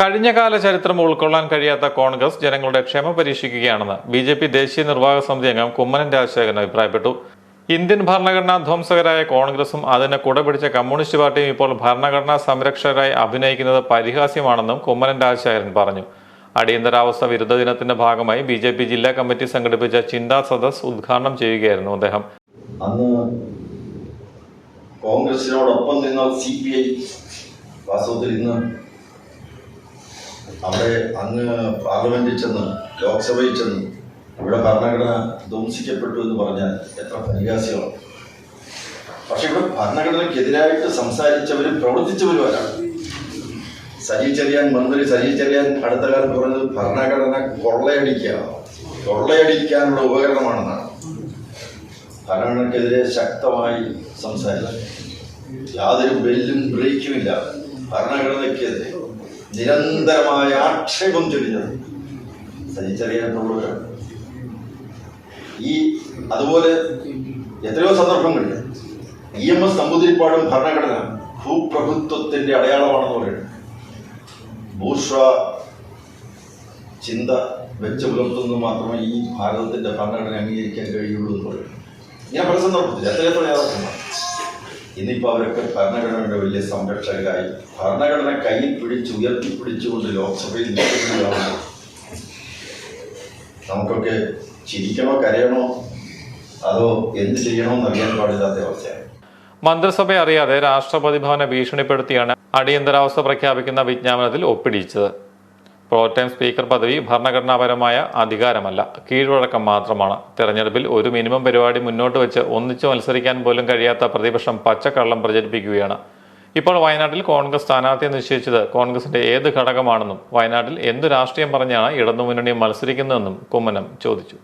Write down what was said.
കഴിഞ്ഞകാല ചരിത്രം ഉൾക്കൊള്ളാൻ കഴിയാത്ത കോൺഗ്രസ് ജനങ്ങളുടെ ക്ഷമ പരീക്ഷിക്കുകയാണെന്ന് ബി ജെ പി ദേശീയ നിർവാഹക സമിതി അംഗം കുമ്മനം രാജശേഖരൻ അഭിപ്രായപ്പെട്ടു. ഇന്ത്യൻ ഭരണഘടനാ ധ്വംസകരായ കോൺഗ്രസും അതിനെ കുടപിടിച്ച കമ്മ്യൂണിസ്റ്റ് പാർട്ടിയും ഇപ്പോൾ ഭരണഘടനാ സംരക്ഷകരായി അഭിനയിക്കുന്നത് പരിഹാസ്യമാണെന്നും കുമ്മനം രാജശേഖരൻ പറഞ്ഞു. അടിയന്തരാവസ്ഥ വിരുദ്ധ ദിനത്തിന്റെ ഭാഗമായി ബി ജെ പി ജില്ലാ കമ്മിറ്റി സംഘടിപ്പിച്ച ചിന്താ സദസ് ഉദ്ഘാടനം ചെയ്യുകയായിരുന്നു അദ്ദേഹം. കോൺഗ്രസിനോടൊപ്പം നിന്ന സി പി ഐ വാസ്തവത്തിൽ ഇന്ന് അവിടെ അങ്ങ് പാർലമെന്റിൽ ചെന്ന് ലോക്സഭയിൽ ചെന്ന് ഇവിടെ ഭരണഘടന ധ്വംസിക്കപ്പെട്ടു എന്ന് പറഞ്ഞാൽ എത്ര പരിഹാസ്യമാണ്. പക്ഷെ ഇവിടെ ഭരണഘടനയ്ക്കെതിരായിട്ട് സംസാരിച്ചവരും പ്രവർത്തിച്ചവരും ആരാണ്? സജി ചെറിയാൻ മന്ത്രി സജി ചെറിയാൻ അടുത്ത കാലത്ത് പറഞ്ഞത് ഭരണഘടന കൊള്ളയടിക്കുക. കൊള്ളയടിക്കാനുള്ള ഉപകരണമാണെന്നാണ്. ഭരണഘടനക്കെതിരെ ശക്തമായി സംസാരിച്ചത് യാതൊരു ബെല്ലും ബ്രേക്കും ഇല്ല. ഭരണഘടനയ്ക്കെതിരെ. നിരന്തരമായ ആക്ഷേപം ചൊല്ലിയത് സഹിച്ചറിയാനുള്ളവരാണ് ഈ അതുപോലെ എത്രയോ സന്ദർഭങ്ങളിൽ ഇ എം എസ് നമ്പൂതിരിപ്പാടും ഭരണഘടന ഭൂപ്രഭുത്വത്തിന്റെ അടയാളമാണെന്ന് പറയുന്നത് ഭൂഷ ചിന്ത വെച്ച് പുലർത്തുന്നത് മാത്രമേ ഈ ഭാരതത്തിന്റെ ഭരണഘടന അംഗീകരിക്കാൻ കഴിയുള്ളൂ എന്ന് പറയുന്നു. ഞാൻ പല സന്ദർഭത്തിൽ എത്രയെത്ര യാഥാർത്ഥ്യമാണ് ഇന്നിപ്പോൾ അവരൊക്കെ ഭരണഘടനയുടെ വലിയ സംരക്ഷകരായി. ഭരണഘടന കയ്യിൽ പിടിച്ച് ഉയർത്തിപ്പിടിച്ചുകൊണ്ട് ലോക്സഭയിൽ നിൽക്കുന്നതാണ് നമുക്കൊക്കെ ചിരിക്കണോ കരയണോ? അതോ എന്ത് ചെയ്യണമെന്ന് അറിയാൻ പാടില്ലാത്ത അവസ്ഥയാണ്. മന്ത്രിസഭയെ അറിയാതെ രാഷ്ട്രപതി ഭവനെ ഭീഷണിപ്പെടുത്തിയാണ് അടിയന്തരാവസ്ഥ പ്രഖ്യാപിക്കുന്ന വിജ്ഞാപനത്തിൽ ഒപ്പിടിച്ചത് പ്രോടൈം സ്പീക്കർ പദവി ഭരണഘടനാപരമായ അധികാരമല്ല. കീഴ്വഴക്കം മാത്രമാണ്. തെരഞ്ഞെടുപ്പിൽ ഒരു മിനിമം പരിപാടി മുന്നോട്ട് വെച്ച് ഒന്നിച്ചു മത്സരിക്കാൻ പോലും കഴിയാത്ത പ്രതിപക്ഷം പച്ചക്കള്ളം പ്രചരിപ്പിക്കുകയാണ്. ഇപ്പോൾ വയനാട്ടിൽ കോൺഗ്രസ് സ്ഥാനാർത്ഥിയെ നിശ്ചയിച്ചത് കോൺഗ്രസിന്റെ ഏത് ഘടകമാണെന്നും വയനാട്ടിൽ എന്തു രാഷ്ട്രീയം പറഞ്ഞാണ് ഇടതുമുന്നണി മത്സരിക്കുന്നതെന്നും കുമ്മനം ചോദിച്ചു.